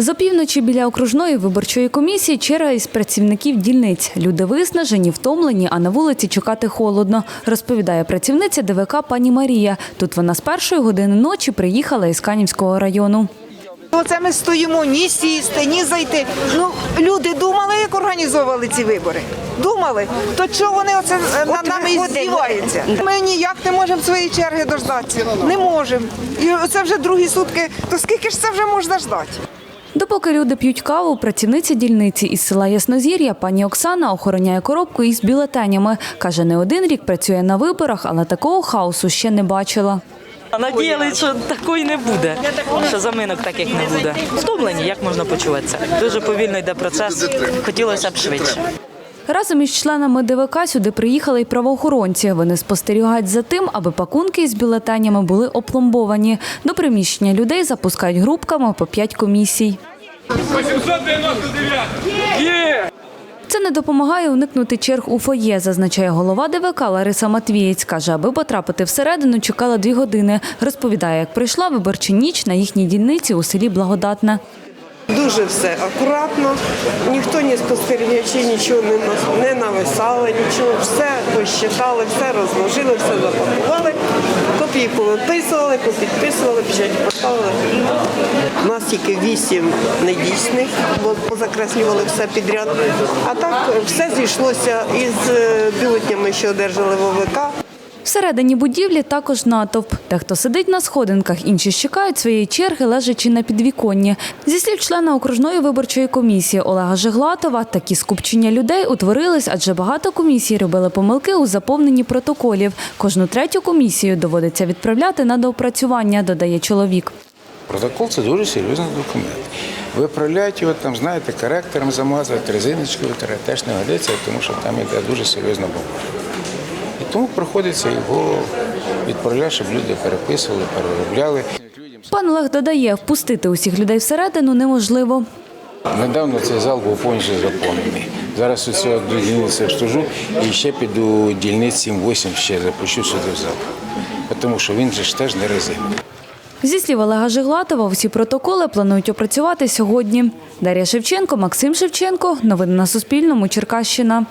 З опівночі біля окружної виборчої комісії черга із працівників дільниць. Люди виснажені, втомлені, а на вулиці чекати холодно, розповідає працівниця ДВК пані Марія. Тут вона з першої години ночі приїхала із Канівського району. Оце ми стоїмо ні сісти, ні зайти. Ну люди думали, як організовували ці вибори. Думали, то чого вони оце над нами і здіваються? Ми ніяк не можемо своєї черги дождатися. Не можемо. І це вже другі сутки. То скільки ж це вже можна ждати? Допоки люди п'ють каву, працівниця дільниці із села Яснозір'я пані Оксана охороняє коробку із бюлетенями. Каже, не один рік працює на виборах, але такого хаосу ще не бачила. Надіялися, що такої не буде, що заминок таких не буде. Втомлені, як можна почуватися. Дуже повільно йде процес, хотілося б швидше. Разом із членами ДВК сюди приїхали й правоохоронці. Вони спостерігають за тим, аби пакунки із бюлетенями були опломбовані. До приміщення людей запускають групками по п'ять комісій. 899! Є! Це не допомагає уникнути черг у фоє, зазначає голова ДВК Лариса Матвієць. Каже, аби потрапити всередину, чекала дві години. Розповідає, як прийшла виборча ніч на їхній дільниці у селі Благодатне. Дуже все акуратно, ніхто не спостерігачі нічого не, нависали, нічого, все посчитали, все розложили, все запакували, копії повиписували, попідписували, печаті поставили. У нас тільки вісім недійсних, бо позакреслювали все підряд. А так все зійшлося із е, бюлетнями, що одержали в ОВК. Всередині будівлі також натовп. Дехто сидить на сходинках, інші чекають своєї черги, лежачи на підвіконні. Зі слів члена окружної виборчої комісії Олега Жеглатова, такі скупчення людей утворились, адже багато комісій робили помилки у заповненні протоколів. Кожну третю комісію доводиться відправляти на доопрацювання, додає чоловік. Протокол це дуже серйозний документ. Виправляють його, там, знаєте, коректором замазувати, резиночкою теж не годиться, тому що там йде дуже серйозна бумага. Тому приходиться його відправляти, щоб люди переписували, переробляли. Пан Олег додає, впустити усіх людей всередину неможливо. Недавно цей зал був повністю заповнений. Зараз ось цього до дільниці обслужу і ще піду дільниць 7-8 ще запущу сюди в зал. Тому що він же ж теж не резиновий. Зі слів Олега Жиглатова, всі протоколи планують опрацювати сьогодні. Дар'я Шевченко, Максим Шевченко. Новини на Суспільному. Черкащина.